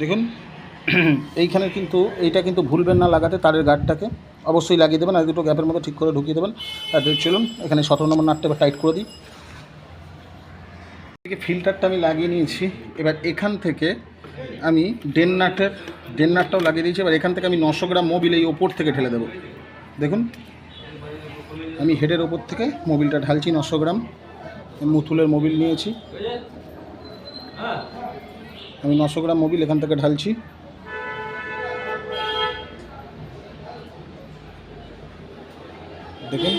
দেখুন, এইখানে কিন্তু, এইটা কিন্তু ভুলবেন না লাগাতে তারের গার্ডটাকে। অবশ্যই লাগিয়ে দেবেন, আর দুটো গ্যাপের মতো ঠিক করে ঢুকিয়ে দেবেন। আর চলুন, এখানে সতেরো নম্বর নাটটা এবার টাইট করে দিই। থেকে ফিল্টারটা আমি লাগিয়ে নিয়েছি। এবার এখান থেকে আমি ডেন নাটের ডেন নাটটাও লাগিয়ে দিয়েছি। এবার এখান থেকে আমি নশো গ্রাম মোবিল এই ওপর থেকে ঢেলে দেবো। দেখুন, আমি হেডের ওপর থেকে মোবিলটা ঢালছি নশো গ্রাম। মুথুলের মোবিল নিয়েছি। আমি নশো গ্রাম মোবিল এখান থেকে ঢালছি। দেখুন।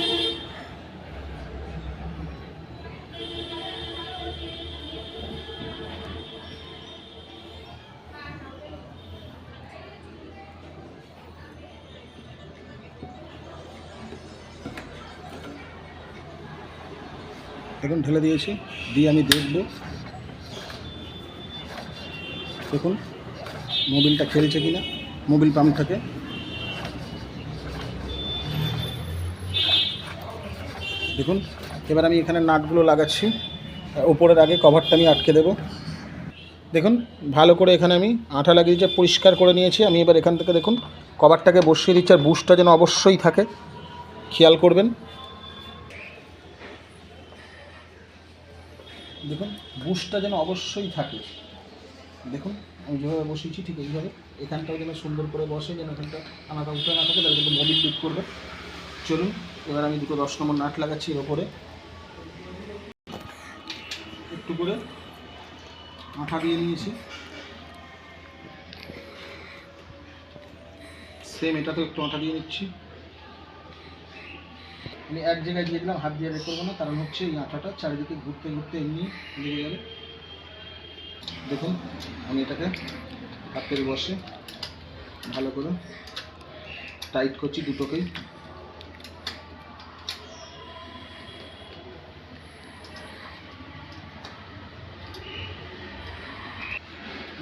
দেখুন ঢেলে দিয়েছি। দিয়ে আমি দেখব। দেখুন, মোবিলটা খেলছে কিনা, মোবিল পাম্পটাকে দেখুন, এবার আমি এখানে নাটগুলো লাগাচ্ছি ওপরের আগে কভারটা আমি আটকে দেব। দেখুন, ভালো করে এখানে আমি আঠা লাগিয়ে যে পরিষ্কার করে নিয়েছি, আমি এবার এখান থেকে দেখুন কভারটাকে বসিয়ে দিচ্ছি, আর বুশটা যেন অবশ্যই থাকে। খেয়াল করবেন। দেখুন বুশটা যেন অবশ্যই থাকে। দেখুন, আমি যেভাবে বসিয়েছি ঠিক এইভাবে। এখানটাও যেন সুন্দর করে বসে, যেন এখানটা আলাদা উঠে না থাকে, তাহলে কিন্তু মোবিল লিক করবে। চলুন, এবার আমি দুটো দশ নম্বর নাট লাগাচ্ছি এর ওপরে। একটু করে আঠা দিয়ে নিয়েছি। সেম এটাতেও একটু আঠা দিয়ে নিচ্ছি। আমি এক জায়গায় দিয়ে দিলাম, হাত দিয়ে করব না, কারণ হচ্ছে এই আঠাটা চারিদিকে ঘুরতে ঘুরতে এমনি লেগে যাবে। দেখুন, আমি এটাকে হাতের বসে ভালো করে টাইট করছি দুটোকেই।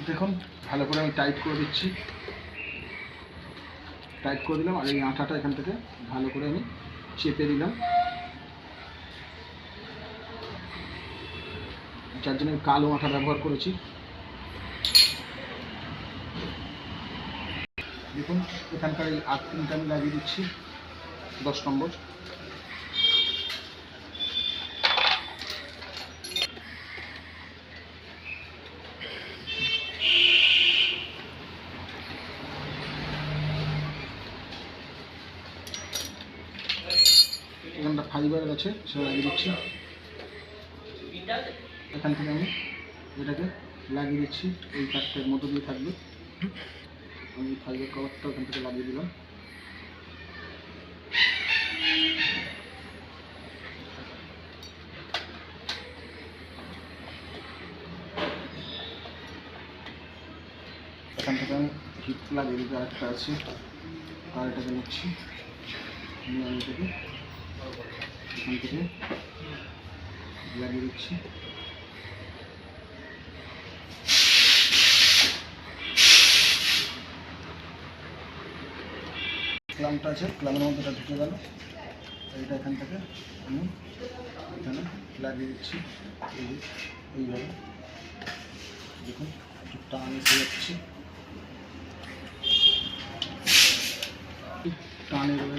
দেখুন, ভালো করে আমি টাইট করে দিচ্ছি। টাইট করে দিলাম, আর এই আঠাটা এখান থেকে ভালো করে আমি চেপে দিলাম। যার জন্য আমি কালো আঠা ব্যবহার করেছি। দেখুন, এখানকার এই আট তিনটা আমি লাগিয়ে দিচ্ছি দশ নম্বর। এখানটা ফাইবারের আছে, সেটা লাগিয়ে দিচ্ছি। এখান থেকে আমি এটাকে লাগিয়ে দিচ্ছি, এই কাঠটার মতো দিয়ে থাকবে। আমি ফাইবার কভারটা ওখান থেকে লাগিয়ে দিলাম। এখান থেকে আমি হিট লাগিয়ে দিতে আরেকটা আছে। আর এটাকে নিচ্ছি আমি এখান থেকে লাগিয়ে দিচ্ছি। ক্লামটা আছে ক্লামের মধ্যে এটা ঢুকে গেল। এইটা এখান থেকে আমি এখানে লাগিয়ে দিচ্ছি। এইভাবে। দেখুন, একটু টান এসে যাচ্ছে। টানে গেল।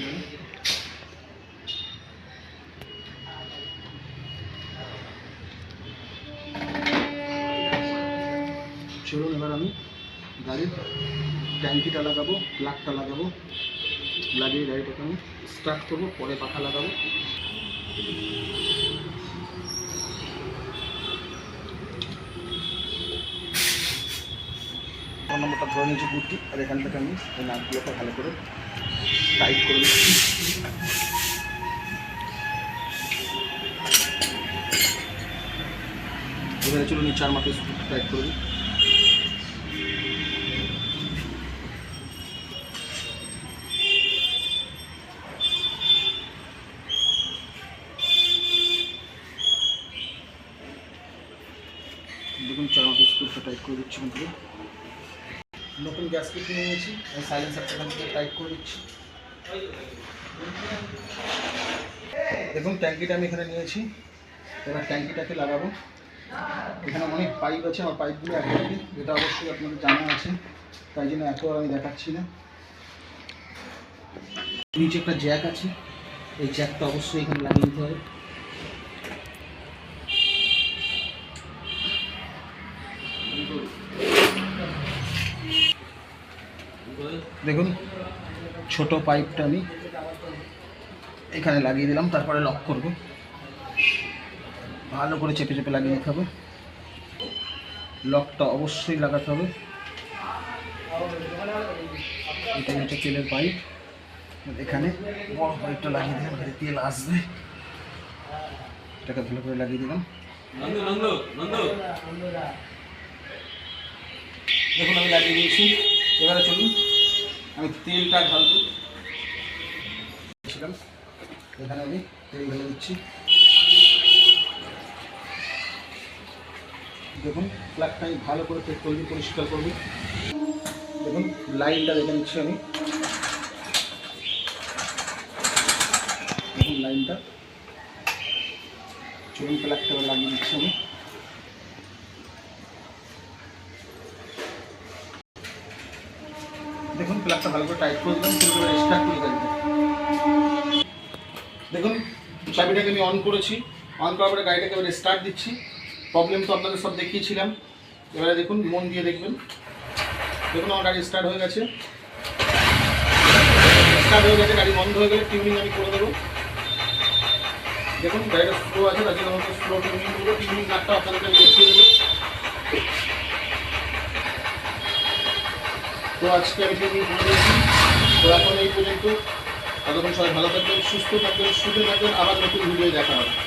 চলুন এবার আমি গাড়ির ট্যাঙ্কিটা লাগাবো, প্লাগটা লাগাবো। লাগিয়ে গাড়িটাকে আমি স্টার্ট করব, পরে পাখা লাগাবো। নম্বরটা ধরে নিয়েছি বুটটি আর এখান থেকে আমি এই নাটগুলোকে ভালো করে টাইট করে নিচ্ছি। এবারে চলুন চার মাপে টাইট করে দিই। চার টাইট করে দিচ্ছি এখান নতুন গ্যাস কিট নিয়ে নিয়েছি আমি সাইলেন্সারটা এখান থেকে টাইট করে দিচ্ছি। দেখুন, ট্যাঙ্কিটা আমি এখানে নিয়েছি। এবার ট্যাঙ্কিটাকে লাগাবো। এখানে অনেক পাইপ আছে, আমার পাইপগুলো এক যেটা অবশ্যই আপনাদের জানা আছে। তাই জন্য এত আমি দেখাচ্ছি না। নিচে একটা জ্যাক আছে। এই জ্যাকটা অবশ্যই এখানে লাগিয়ে দিতে হবে। দেখুন ছোট পাইপটা আমি এখানে লাগিয়ে দিলাম তারপরে লক করব। ভালো করে চেপে চেপে লাগিয়ে দিতে হবে। লকটা অবশ্যই লাগাতে হবে। এটা হচ্ছে তেলের পাইপ। এখানে বড় পাইপটা লাগিয়ে দিলাম তেল আসবে। এটাকে ভালো করে লাগিয়ে দিলাম। দেখুন আমি লাগিয়ে দিয়েছি। এবারে চলুন। আমি তেলটা ঢালবো এখানে আমি তেল ঢেলে দিচ্ছি। দেখুন প্লাগটা আমি ভালো করে পেট্রোল দিয়ে পরিষ্কার করব দেখুন লাইনটা দেখে নিচ্ছি আমি। দেখুন লাইনটা চলুন প্লাগটা লাগিয়ে দিচ্ছি আমি। দেখুন প্লাগটা ভালো করে টাইট করে দিলাম কিন্তু স্টার্ট করে গাড়িটা দেখুন, চাবিটাকে আমি অন করেছি। অন করার পরে গাড়িটাকে এবারে স্টার্ট দিচ্ছি। প্রবলেম তো আপনাদের সব দেখিয়েছিলাম। এবারে দেখুন, মন দিয়ে দেখবেন। দেখুন, আমার গাড়ি স্টার্ট হয়ে গেছে। স্টার্ট হয়ে গেছে, গাড়ি বন্ধ হয়ে গেলে টিউনিং আমি করে দেবো। দেখুন, গাড়িটা স্লো আছে, তার জন্য স্লো টিউনিং করব। টিউনিং কার্ডটা আপনাদেরকে আমি দেখিয়ে দেবো। তো আজকে আমি করে দিয়েছি তো এখন এই পর্যন্ত। ততক্ষণ সবাই ভালো থাকবেন, সুস্থ থাকবেন, সুখে থাকবেন। আবার নতুন ভিডিও দেখা হবে।